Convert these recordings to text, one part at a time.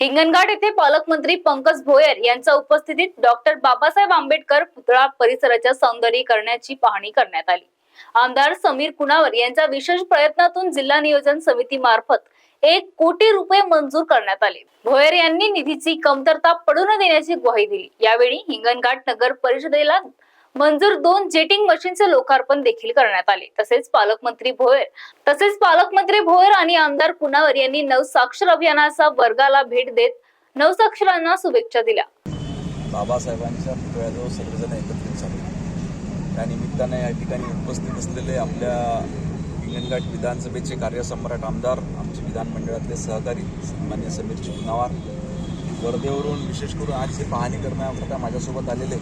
हिंगणघाट येथे पालकमंत्री पंकज भोयर यांच्या उपस्थितीत डॉक्टर बाबासाहेब आंबेडकर पुतळा परिसराच्या सौंदर्यीकरणाची पाहणी करण्यात आली. आमदार समीर कुणावर यांच्या विशेष प्रयत्नातून जिल्हा नियोजन समिती मार्फत एक कोटी रुपये मंजूर करण्यात आले. भोयर यांनी निधीची कमतरता पडू न देण्याची ग्वाही दिली. यावेळी हिंगणघाट नगर परिषदेला मंजूर दोन जेटिंग मशीनचे लोकार्पण देखील करण्यात आले. तसेच पालकमंत्री भोयर. तसेच पालकमंत्री भोयर आणि आमदार कुणावर यांनी नवसाक्षर अभियानाचा वर्गाला भेट देत नवसाक्षरांना शुभेच्छा दिल्या. बाबासाहेबांच्या पुतळ्याजवळ सगळेजण एकत्रित झाले. त्या निमित्ताने या ठिकाणी उपस्थित असलेले आपल्या हिंगणघाट विधानसभेचे कार्यसम्राट आमदार आमचे विधानमंडळातले सहकारी सन्मान्य समीर चिपनावार. वर्धेवरून विशेष करून आज हे पाहणी करण्याकरता माझ्यासोबत आलेले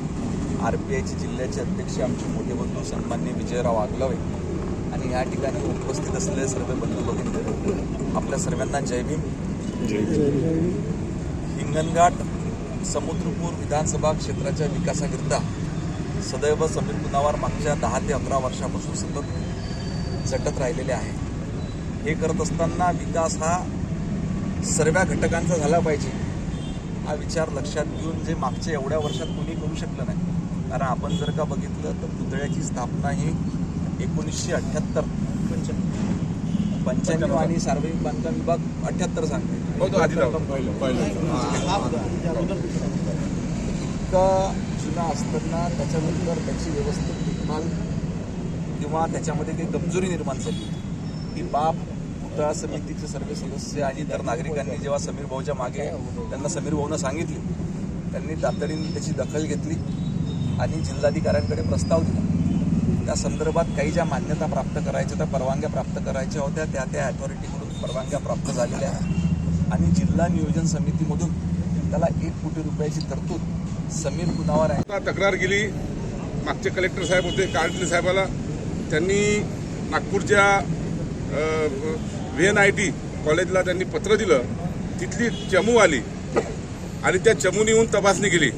आर पी आयचे जिल्ह्याचे अध्यक्ष आमचे मोठे बंधू सन्मान्य विजयराव आगलावे आणि या ठिकाणी उपस्थित असलेले सर्व बंधू भगिनी आपल्या सर्वांना जय भीम. हिंगणघाट समुद्रपूर विधानसभा क्षेत्राच्या विकासाकरिता सदैव समीर कुनावार मागच्या दहा ते अकरा वर्षापासून सतत झटत राहिलेले आहे. हे करत असताना विकास हा सर्व घटकांचा झाला पाहिजे हा विचार लक्षात घेऊन जे मागच्या एवढ्या वर्षात कोणी करू शकलं नाही. कारण आपण जर का बघितलं तर पुतळ्याची स्थापना ही एकोणीसशे अठ्ठ्याहत्तर पंच्याण्णव आणि सार्वजनिक बांधकाम विभाग अठ्ठ्याहत्तर सांगते तो आधी लावतो. पहिलं पहिलं. इतका जुना असताना त्याच्यानंतर त्याची व्यवस्थित देखभाल किंवा त्याच्यामध्ये काही कमजोरी निर्माण झाली. ही बाब पुतळा समितीचे सर्व सदस्य आणि इतर नागरिकांनी जेव्हा समीर भाऊच्या मागे त्यांना समीर भाऊनं सांगितली त्यांनी तातडीने त्याची दखल घेतली. आणि जिल्हाधिकाऱ्यांकडे प्रस्ताव दिला. त्या संदर्भात काही ज्या मान्यता प्राप्त करायच्या त्या परवानग्या प्राप्त करायच्या होत्या त्या त्या अथॉरिटीकडून परवानग्या प्राप्त झालेल्या आहेत. आणि जिल्हा नियोजन समितीमधून त्याला एक कोटी रुपयाची तरतूद समीर कुनावार आहे? तक्रार केली मागचे कलेक्टर साहेब होते काळटले साहेबाला. त्यांनी नागपूरच्या व्ही एन आय टी कॉलेजला त्यांनी पत्र दिलं. तिथली चमू आली. आणि त्या चमूने येऊन तपासणी केली.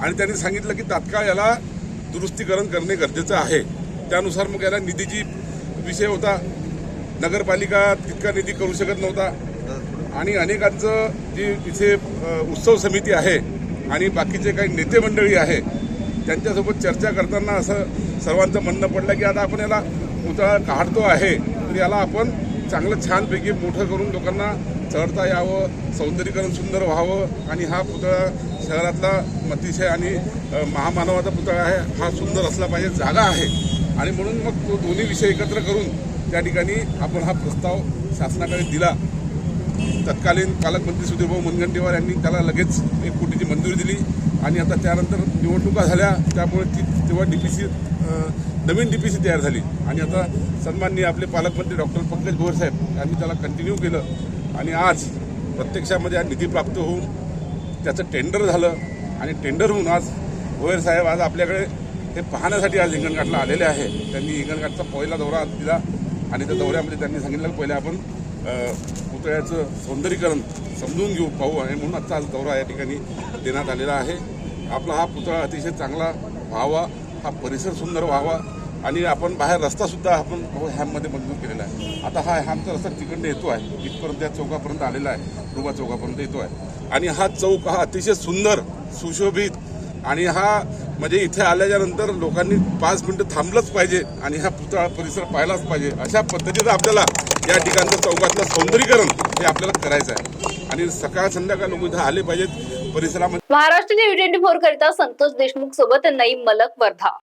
आणि त्यांनी सांगितलं की तात्काळ याला दुरुस्तीकरण करणे गरजेचं आहे. त्यानुसार मग याला निधीची विषय होता नगरपालिका तितका निधी करू शकत नव्हता. आणि अनेकांचं जी इथे उत्सव समिती आहे आणि बाकीचे काही नेते मंडळी आहे त्यांच्यासोबत चर्चा करताना असं सर्वांचं म्हणणं पडलं की आता आपण याला पुतळा काढतो आहे. तर याला आपण चांगलं छानपैकी मोठं करून लोकांना चढता यावं सौंदर्यीकरण सुंदर व्हावं आणि हा पुतळा शहरातला अतिशय आणि महामानवाचा पुतळा आहे हा सुंदर असला पाहिजे जागा आहे. आणि म्हणून मग तो दोन्ही विषय एकत्र करून त्या ठिकाणी आपण हा प्रस्ताव शासनाकडे दिला. तत्कालीन पालकमंत्री सुधीरभाऊ मुनगंटीवार यांनी त्याला लगेच एक कोटीची मंजुरी दिली. आणि आता त्यानंतर निवडणुका झाल्या त्यामुळे ती तेव्हा डी पी सी नवीन डी पी सी तयार झाली. आणि आता सन्माननीय आपले पालकमंत्री डॉक्टर पंकज भोर साहेब यांनी त्याला कंटिन्यू केलं. आणि आज प्रत्यक्षामध्ये हा निधी प्राप्त होऊन त्याचं टेंडर झालं आणि टेंडर होऊन आज गोयर साहेब आज आपल्याकडे हे पाहण्यासाठी आज हिंगणघाटला आलेले आहे. त्यांनी हिंगणघाटचा पहिला दौरा दिला आणि त्या दौऱ्यामध्ये त्यांनी सांगितलं पहिले आपण पुतळ्याचं सौंदर्यीकरण समजून घेऊ पाहू आणि म्हणून आजचा आज दौरा या ठिकाणी देण्यात आलेला आहे. आपला हा पुतळा अतिशय चांगला व्हावा हा परिसर सुंदर व्हावा आणि आपण बाहेर रस्तासुद्धा आपण हॅममध्ये मंजूर केलेला आहे. आता हा ह्यामचा रस्ता तिकडनं येतो आहे. इथपर्यंत या चौकापर्यंत आलेला आहे. रुबा चौकापर्यंत येतो आहे. आणि हा चौक हा अतिशय सुंदर सुशोभित आणि हा म्हणजे इथे आल्याच्यानंतर लोकांनी पाच मिनिटं थांबलंच पाहिजे आणि हा पुतळा परिसर पाहिलाच पाहिजे. अशा पद्धतीनं आपल्याला या ठिकाणचं चौकातलं सौंदर्यीकरण हे आपल्याला करायचं आहे. आणि सकाळ संध्याकाळ लोक इथं आले पाहिजेत परिसरामध्ये. महाराष्ट्र न्यूज ट्वेंटी फोर करिता संतोष देशमुख सोबत नईम मलक वर्धा.